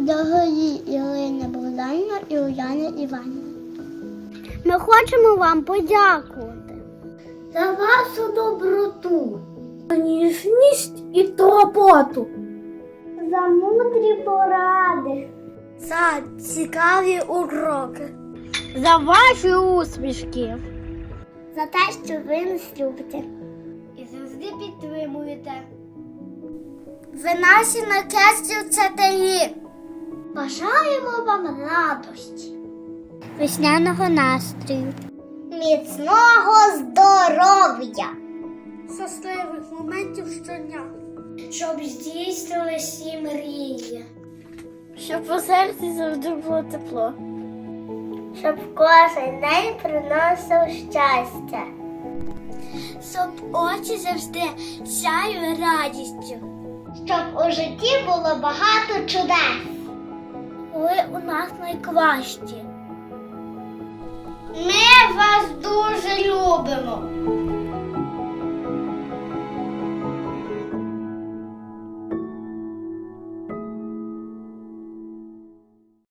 дорогі Ірина Богданівна і Уляна Іванівна. Ми хочемо вам подякувати за вашу доброту, ніжність і турботу, за мудрі поради, за цікаві уроки, за ваші усмішки, за те, що ви нас любите і завжди підтримуєте. Ви наші найкращі вчителі. Бажаємо вам радості, весняного настрою, міцного здоров'я, щасливих моментів щодня, щоб здійснили всі мрії, щоб у серці завжди було тепло, щоб кожен день приносив щастя, щоб очі завжди сяяли радістю. Щоб у житті було багато чудес. Нас найкращі.